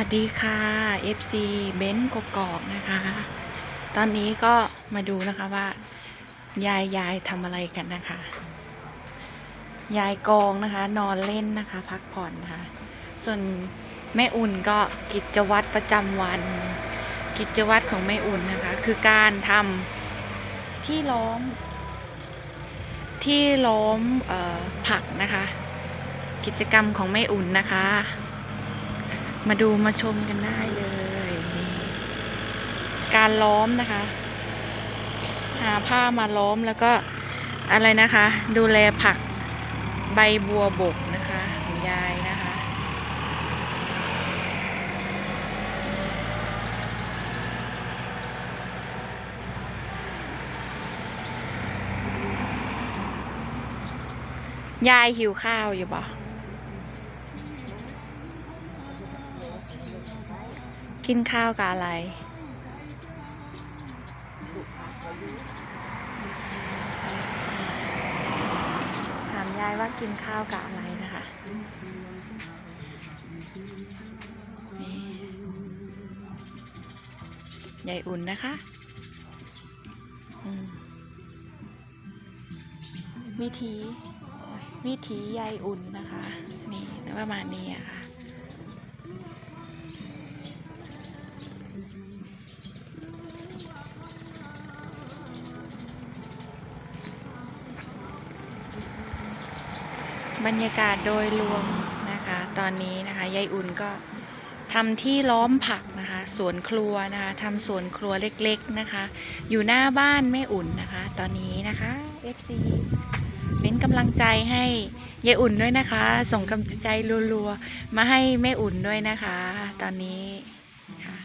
วัสดีค่ะ FC เบนซ์กกอกนะคะ ตอนนี้ก็มาดูนะคะว่า ยายยายทำอะไรกันนะคะ ยายกองนะคะ นอนเล่นนะคะ พักผ่อนนะคะ ส่วนแม่อุ่นก็กิจวัตรประจำวัน กิจวัตรของแม่อุ่นนะคะ คือการทำที่ล้อม ที่ล้อมออผักนะคะ กิจกรรมของแม่อุ่นนะคะ มาดูมาชมกันได้เลย การล้อมนะคะ หาผ้ามาล้อมแล้วก็อะไรนะคะ ดูแลผักใบบัวบกนะคะของยายนะคะ ยายหิวข้าวอยู่บ่ กินข้าวกับอะไร ถามยายว่ากินข้าวกับอะไรนะคะนี่ยายอุ่นนะคะอืมวิธีวิธียายอุ่นนะคะ นี่ประมาณนี้อะค่ะ บรรยากาศโดยรวมนะคะ ตอนนี้นะคะยายอุ่นก็ทำที่ล้อมผักนะคะสวนครัวนะคะทำสวนครัวเล็กๆนะคะ อยู่หน้าบ้านแม่อุ่นนะคะ ตอนนี้นะคะ FC เป็นกำลังใจให้ยายอุ่นด้วยนะคะ ส่งกำลังใจรัวๆมาให้แม่อุ่นด้วยนะคะ ตอนนี้ค่ะ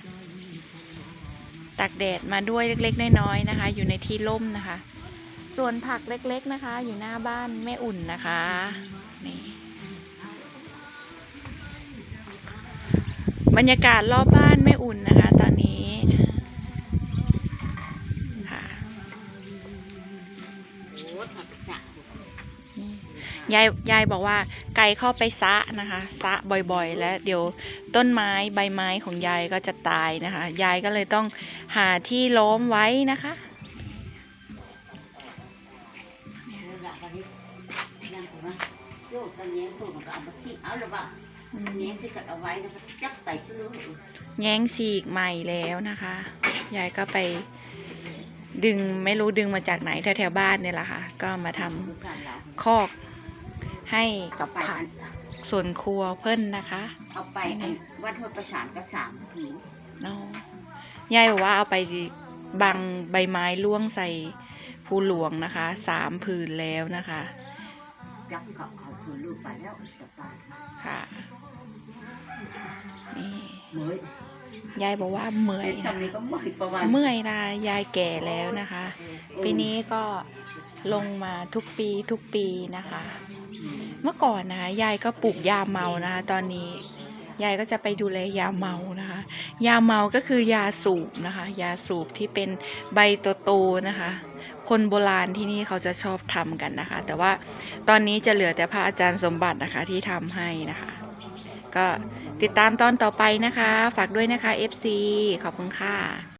ตากแดดมาด้วยเล็กๆน้อยๆนะคะ อยู่ในที่ร่มนะคะ ส่วนผักเล็กๆนะคะ อยู่หน้าบ้านแม่อุ่นนะคะนี่บรรยากาศรอบบ้านแม่อุ่นนะคะ ตอนนี้ค่ะยายยายบอกว่าไก่เข้าไปซะนะคะ ซะบ่อยๆ แล้วเดี๋ยวต้นไม้ใบไม้ของยายก็จะตายนะคะ ยายก็เลยต้องหาที่ล้อมไว้นะคะ อืมแย้งฉีกใหม่แล้วนะคะ ยายก็ไปดึงไม่รู้ดึงมาจากไหนแถวๆบ้านเนี่ยแหละค่ะ ก็มาทำคอกให้กับผักส่วนครัวเพิ่นนะคะ เอาไปอันวัดหัวประสานก็สามผืนเนาะยายบอกว่าเอาไปบังใบไม้ร่วงใส่ ภูหลวงนะคะสามผืนแล้วนะคะจับก็เอาผืนลูกไปแล้วจะตายค่ะนี่เมื่อยยายบอกว่าเมื่อยเด็กนะสำนี้ก็เมื่อยประวันเมื่อยนะยายแก่แล้วนะคะ ปีนี้ก็ลงมาทุกปีทุกปีนะคะ เมื่อก่อนนะคะยายก็ปลูกยาเมานะคะตอนนี้ยายก็จะไปดูแลยาเมานะคะ ยาเมาก็คือยาสูบนะคะ ยาสูบที่เป็นใบโตๆนะคะ คนโบราณที่นี่เขาจะชอบทำกันนะคะ แต่ว่าตอนนี้จะเหลือแต่พระอาจารย์สมบัตินะคะที่ทำให้นะคะ ก็ติดตามตอนต่อไปนะคะ ฝากด้วยนะคะ FC ขอบคุณค่ะ